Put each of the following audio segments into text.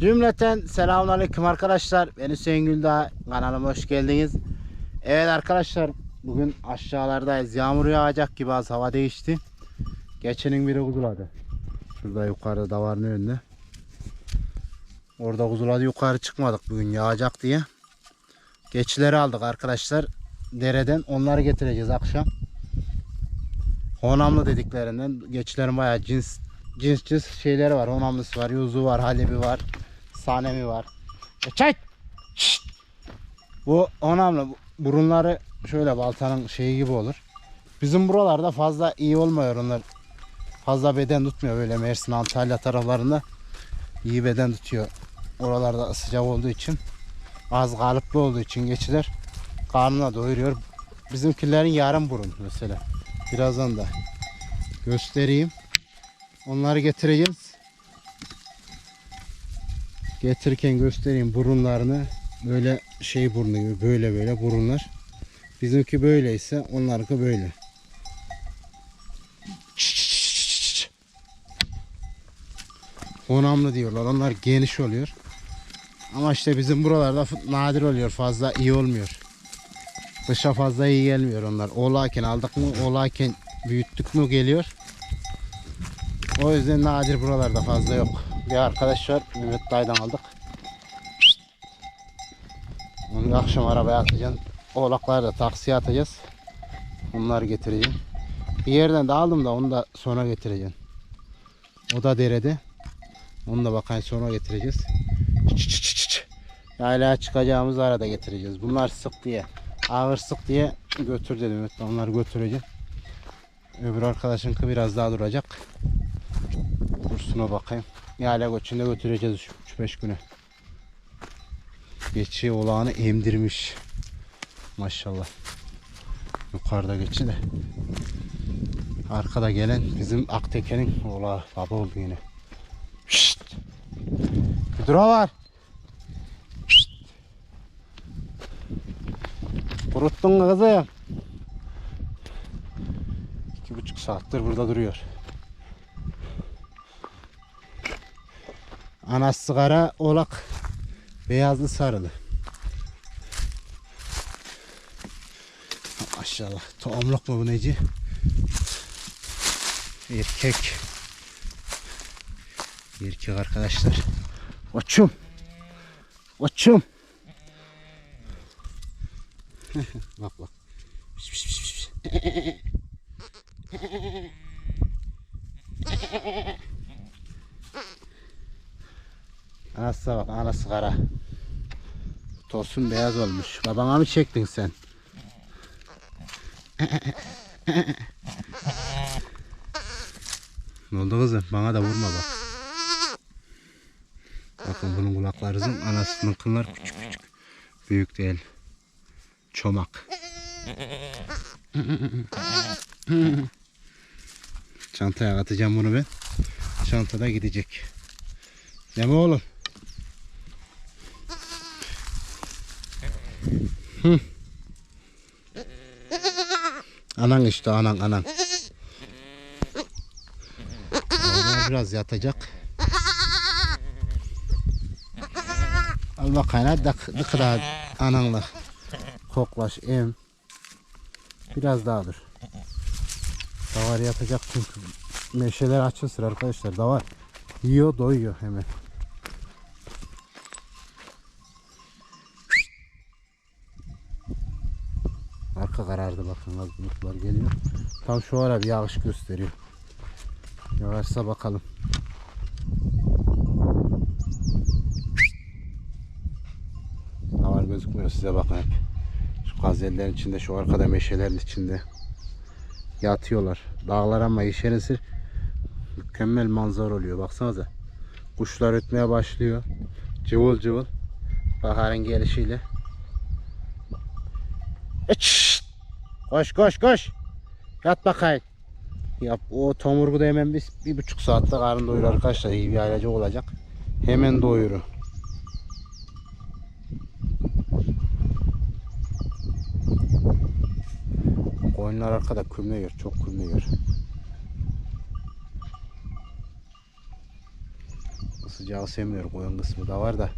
Cümleten selamünaleyküm arkadaşlar. Ben Hüseyin Güldağ. Kanalıma hoş geldiniz. Evet arkadaşlar bugün aşağılardayız. Yağmur yağacak gibi az hava değişti. Geçenin biri kuzuladı. Şurada yukarıda davarın önünde. Orada kuzuladı yukarı çıkmadık bugün yağacak diye. Geçileri aldık arkadaşlar. Dereden onları getireceğiz akşam. Honamlı dediklerinden geçilerin bayağı cins cins cins şeyleri var. Honamlısı var, yuzu var, halebi var, sanemi var. E, çay! Şşt! Bu bu- burunları şöyle baltanın şeyi gibi olur. Bizim buralarda fazla iyi olmuyor onlar. Fazla beden tutmuyor böyle Mersin, Antalya taraflarında iyi beden tutuyor. Oralarda sıcak olduğu için az kalıplı olduğu için geçiler karnına doyuruyor. Bizimkilerin yarım burun mesela. Birazdan da göstereyim. Onları getireceğiz. Getirirken göstereyim burunlarını. Böyle şey burnu gibi böyle böyle burunlar. Bizimki böyleyse onlarınki böyle. Honamlı diyorlar. Onlar geniş oluyor. Ama işte bizim buralarda nadir oluyor. Fazla iyi olmuyor. Dışa fazla iyi gelmiyor onlar. Oğlaken aldık mı, oğlaken büyüttük mü geliyor. O yüzden nadir buralarda fazla yok. Bir arkadaş var, Mehmet Dayı'dan aldık. Onu akşam arabaya atacağım. Oğlakları da taksiye atacağız. Onları getireceğim. Bir yerden de aldım da onu da sonra getireceğim. O da derede. Onu da bakayım sonra getireceğiz. Yaylaya çıkacağımız arada getireceğiz. Bunlar sık diye. Ağır sık diye götür dedim. Evet, onları götüreceğim. Öbür arkadaşınki biraz daha duracak. Kursuna bakayım. Yayla göçünde götüreceğiz 3-5 güne. Geçi olağanı emdirmiş. Maşallah. Yukarıda geçi de. Arkada gelen bizim Akteke'nin oğlağı baba oldu yine. Şşt. Bir dura var. Şşt. Kuruttun kızım? İki buçuk saattir burada duruyor. Anası sigara, oğlak beyazlı sarılı. Maşallah. Tohumluk mu bu neci? Erkek. Erkek arkadaşlar. Koçum. Koçum. bak bak. Piş, piş, piş, piş. Anası bak anası kara. Tosun beyaz olmuş. Babana mı çektin sen? ne oldu kızım? Bana da vurma bak. Bakın bunun kulakları uzun. Anasının kıllar küçük küçük. Büyük değil. Çomak. Çantaya atacağım bunu ben. Çantada gidecek. Değil mi oğlum? Anan işte anan anan. Biraz yatacak. Al bakayım dık, dık ananla koklaş em. Biraz daha dur. Davar yatacak çünkü meşeler açılsın arkadaşlar. Davar yiyor doyuyor hemen. Arka karardı bakın az bulutlar geliyor. Tam şu ara bir yağış gösteriyor. Yağarsa bakalım. Davar gözükmüyor size bakın hep. Şu gazellerin içinde şu arkada meşelerin içinde yatıyorlar. Dağlar ama yeşerisir mükemmel manzara oluyor. Baksanıza. Kuşlar ötmeye başlıyor. Cıvıl cıvıl. Baharın gelişiyle. Eç! Koş koş koş. Yat bakayım. Yap, o tomurgu da hemen bir, bir buçuk saatte karın doyurur arkadaşlar. İyi bir ailece olacak. Hemen doyurur. Koyunlar arkada kümlüyor. Çok kümlüyor. sıcağı sevmiyor. Koyun kısmı da var da.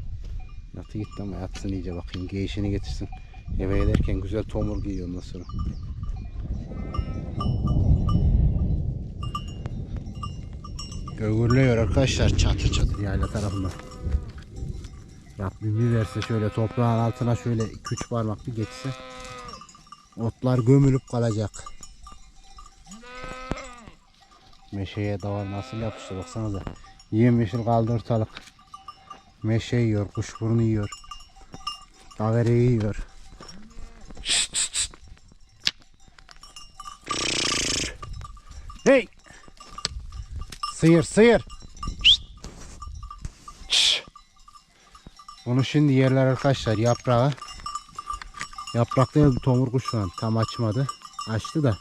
Yatı gitti ama yatsın iyice bakayım. Giyişini getirsin. Eve giderken güzel tomur giyiyor ondan sonra. Gögürlüyor arkadaşlar çatır çatır yayla tarafından. Rabbim bir verse şöyle toprağın altına şöyle 2-3 parmak bir geçse otlar gömülüp kalacak. Meşeye davar nasıl yapıştı baksanıza. Yemyeşil kaldı ortalık. Meşe yiyor, kuşburnu yiyor. Davereyi yiyor. Hey! Sıyır, sıyır. Bunu şimdi yerler arkadaşlar yaprağı. Yaprak değil tomur kuş şu an tam açmadı. Açtı da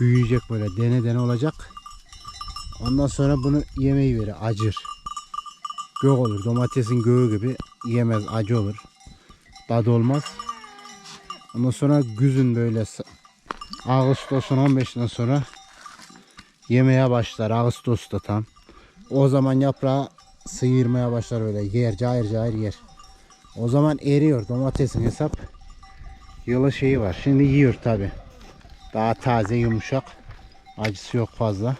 büyüyecek böyle dene dene olacak. Ondan sonra bunu yemeği verir acır. Gök olur domatesin göğü gibi yemez acı olur. Tadı olmaz. Ondan sonra güzün böyle Ağustos'un 15'inden sonra yemeye başlar. Ağustos'ta tam. O zaman yaprağı sıyırmaya başlar böyle. Yer cayır cayır yer. O zaman eriyor domatesin hesap. Yılı şeyi var. Şimdi yiyor tabi. Daha taze yumuşak. Acısı yok fazla.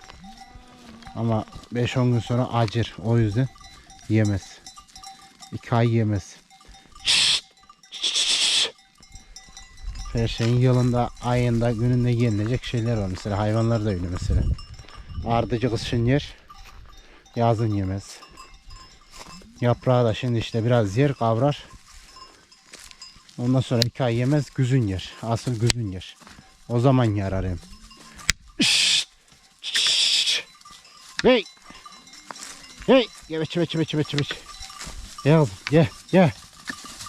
Ama 5-10 gün sonra acır. O yüzden yemez. 2 ay yemez. Her şeyin yılında, ayında, gününde yenilecek şeyler var. Mesela hayvanlar da öyle mesela. Ardıcı kışın yer. Yazın yemez. Yaprağı da şimdi işte biraz yer kavrar. Ondan sonra iki ay yemez güzün yer. Asıl güzün yer. O zaman yarar hem. Hey! Hey! Gel beç beç beç beç beç. Gel gel gel.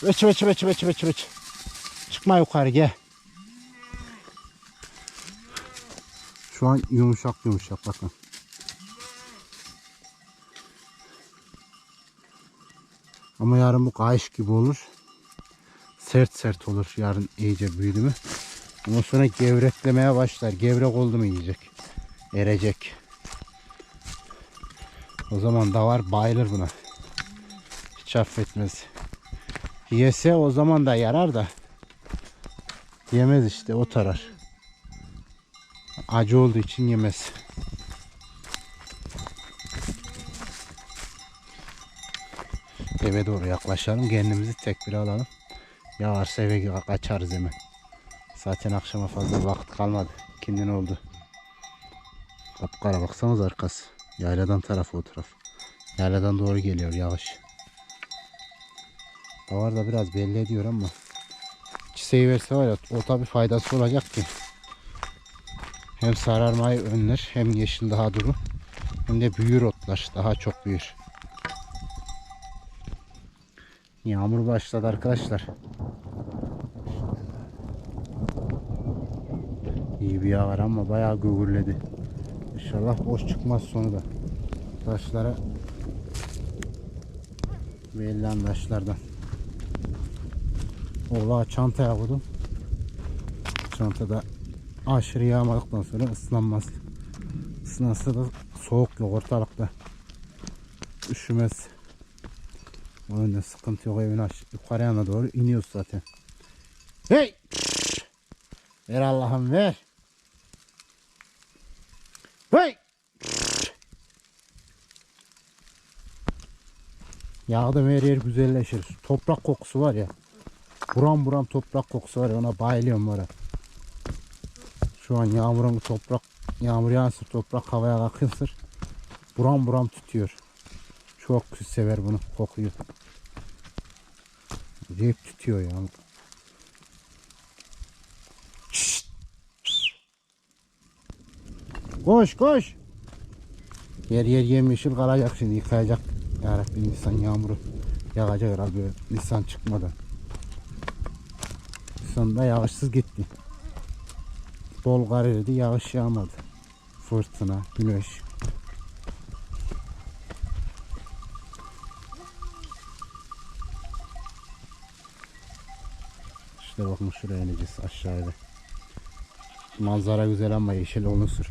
Beç beç beç beç beç beç. Çıkma yukarı gel. Şu an yumuşak yumuşak bakın. Ama yarın bu kayış gibi olur. Sert sert olur yarın iyice büyüdü mü. Ondan sonra gevreklemeye başlar. Gevrek oldu mu yiyecek. Erecek. O zaman davar bayılır buna. Hiç affetmez. Yese o zaman da yarar da. Yemez işte o tarar. Acı olduğu için yemez. Eve doğru yaklaşalım. Kendimizi tekbir alalım. Yağarsa eve kaçarız hemen. Zaten akşama fazla vakit kalmadı. Kendin oldu. Kapkara baksanız arkası. Yayladan tarafı o taraf. Yayladan doğru geliyor yağış. Davar da biraz belli ediyor ama çiseyi verse var ya o tabi faydası olacak ki. Hem sararmayı önler hem yeşil daha duru hem de büyür otlar daha çok büyür. Yağmur başladı arkadaşlar. İyi bir yağar ama bayağı gugurledi. İnşallah boş çıkmaz sonu da. Taşlara belli taşlardan. Ola çantaya koydum. Çantada aşırı yağmadıktan sonra ıslanmaz. Islansa da soğuk yok ortalıkta. Üşümez. O yüzden sıkıntı yok evin aş yukarı doğru iniyoruz zaten. Hey! Ver Allah'ım ver. Hey! Yağda her yer güzelleşir. Toprak kokusu var ya. Buram buram toprak kokusu var ya ona bayılıyorum var ya. Şu an yağmurun toprak yağmur yağsın toprak havaya kalkınsın. Buram buram tutuyor. Çok sever bunu kokuyu. Acayip tutuyor ya. Koş koş. Yer yer yemyeşil kalacak şimdi yıkayacak. Yarabbim Nisan yağmuru yağacak herhalde Nisan çıkmadan. Nisan'da yağışsız gitti. Bol kar eridi yağış yağmadı. Fırtına, güneş. İşte bakın şuraya ineceğiz aşağıda. Manzara güzel ama yeşil olunsun.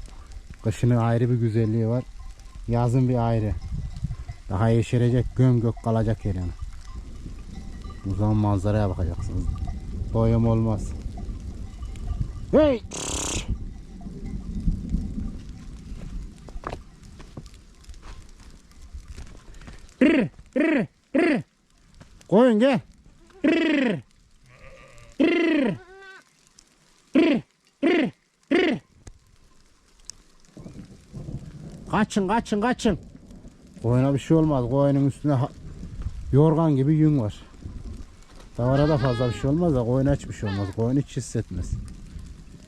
Kışının ayrı bir güzelliği var. Yazın bir ayrı. Daha yeşerecek göm gök kalacak yer yani. O zaman manzaraya bakacaksınız. Doyum olmaz. Hey! Rrr, rrr, rrr. Koyun gel. Rrr. Rrr. Rrr, rrr, rrr. Kaçın kaçın kaçın. Koyuna bir şey olmaz. Koyunun üstüne yorgan gibi yün var. Davara da fazla bir şey olmaz da koyuna hiç bir şey olmaz. Koyun hiç hissetmez.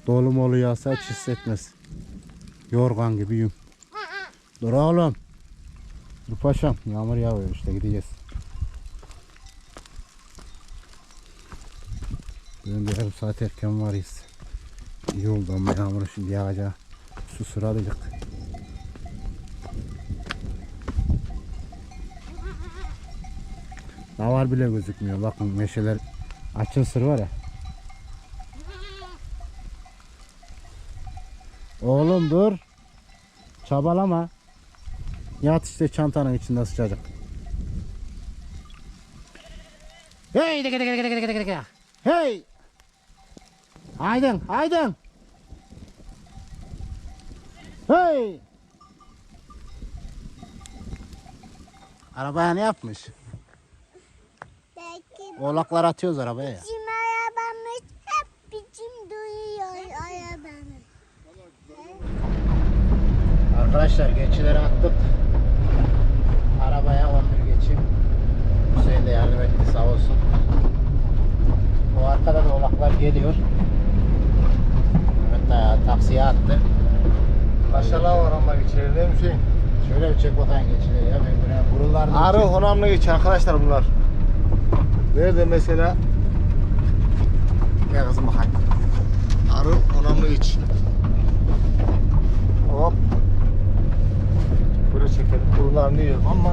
Dolu molu yağsa hiç hissetmez. Yorgan gibi yün. Dur oğlum. Dur paşam. Yağmur yağıyor işte gideceğiz. Bugün bir yarım saat erken varız. İyi oldu ama yağmur şimdi yağacak. Su sıralayacak. Davar bile gözükmüyor. Bakın meşeler açın sır var ya. Oğlum dur. Çabalama. Yat işte çantanın içinde sıcacık. Hey! Hey! Aydın, aydın. Hey! Arabaya ne yapmış? Belki Oğlaklar atıyoruz arabaya ya. bizim arabamız hep bizim duyuyor arabamız. Arkadaşlar geçileri attık. Arabaya 11 geçim. Hüseyin de yardım etti sağ olsun. O arkada da oğlaklar geliyor. Ya taksiye attı. Aşağılar var ama içeri değil mi Hüseyin? Şöyle bir çek bakayım geçileri ya. Ben buraya burunlar Arı honamlı geç arkadaşlar bunlar. Nerede mesela? Gel kızım bakayım. Arı honamlı geç. Hop. Böyle çekelim. Kurularını yiyorum ama.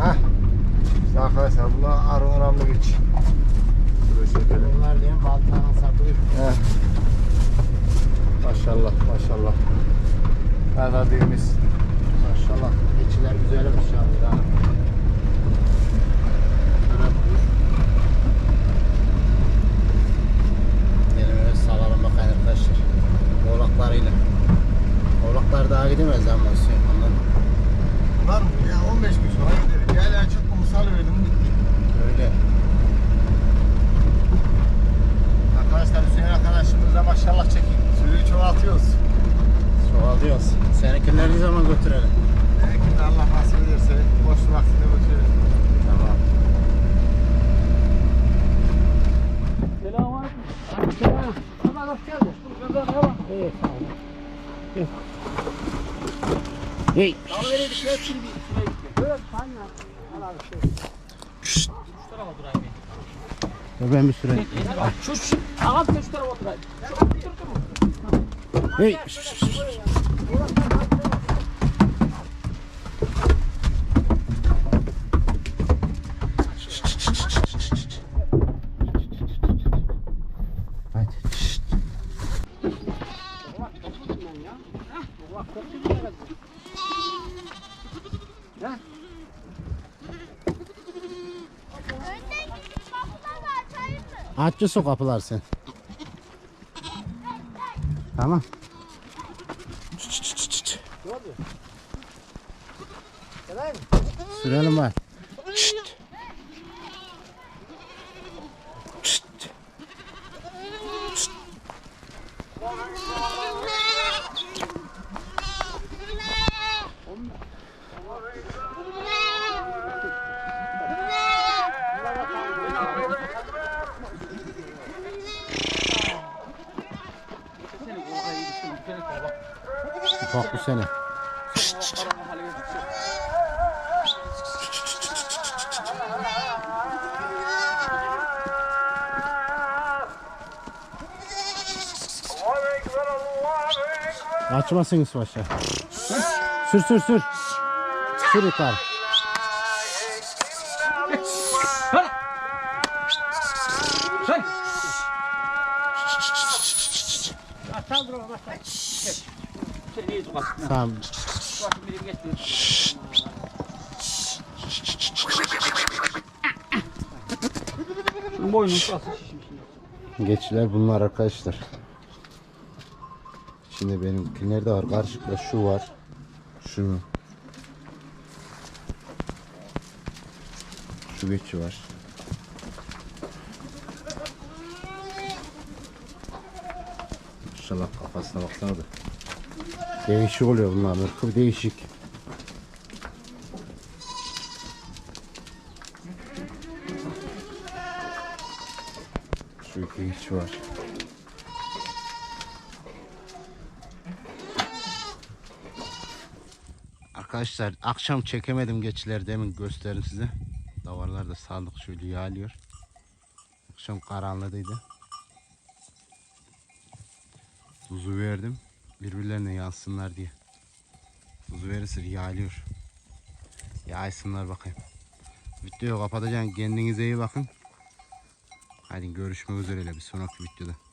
Hah. İşte arkadaşlar bunlar arı honamlı geç. Böyle çekelim. Burunlar diye baltanın sapı. Heh. Maşallah maşallah. Azadimiz. Maşallah. Geçiler güzelmiş şu anda. ha. Böyle buyur. Elime salalım bakayım arkadaşlar. Oğlaklarıyla. Oğlaklar daha gidemez ama Hüseyin. Ondan Var mı? Ya 15 gün sonra gidelim. Gel açık kumu salıverdim bitti. öyle. Arkadaşlar Hüseyin arkadaşımıza maşallah çekin. Sürüyü çoğaltıyoruz. Çoğalıyoruz. Seninkileri ne zaman götürelim? De Allah nasip ederse boş vaktinde götürürüz. Tamam. Hey. Dur ben bir süre. Şu şu ağam şu tarafa oturayım. Hey. Hadi. Aççı su kapılar sen. Tamam. Sürelim var. Şşt. Şşt. Bak bu sene. Açmasın İsmaş'a. Sür sür sür. Sür yukarı. Bak. Tamam. bakayım biri geçti. Şunun boynunu şişmiş. Geçiler bunlar arkadaşlar. Şimdi benim nerede var? Karşılıklı şu var. Şu. Şu geçi var. İnşallah kafasına baksana da. Değişik oluyor bunlar. Irkı değişik. Şu iki geçi var. Arkadaşlar akşam çekemedim geçileri demin gösterdim size. Davarlar da saldık şöyle yağlıyor. Akşam karanlığıydı. Tuzu verdim. Birbirlerine yansınlar diye. Tuzu verirse yağlıyor. Yaysınlar bakayım. Videoyu kapatacağım. Kendinize iyi bakın. Hadi görüşmek üzere bir sonraki videoda.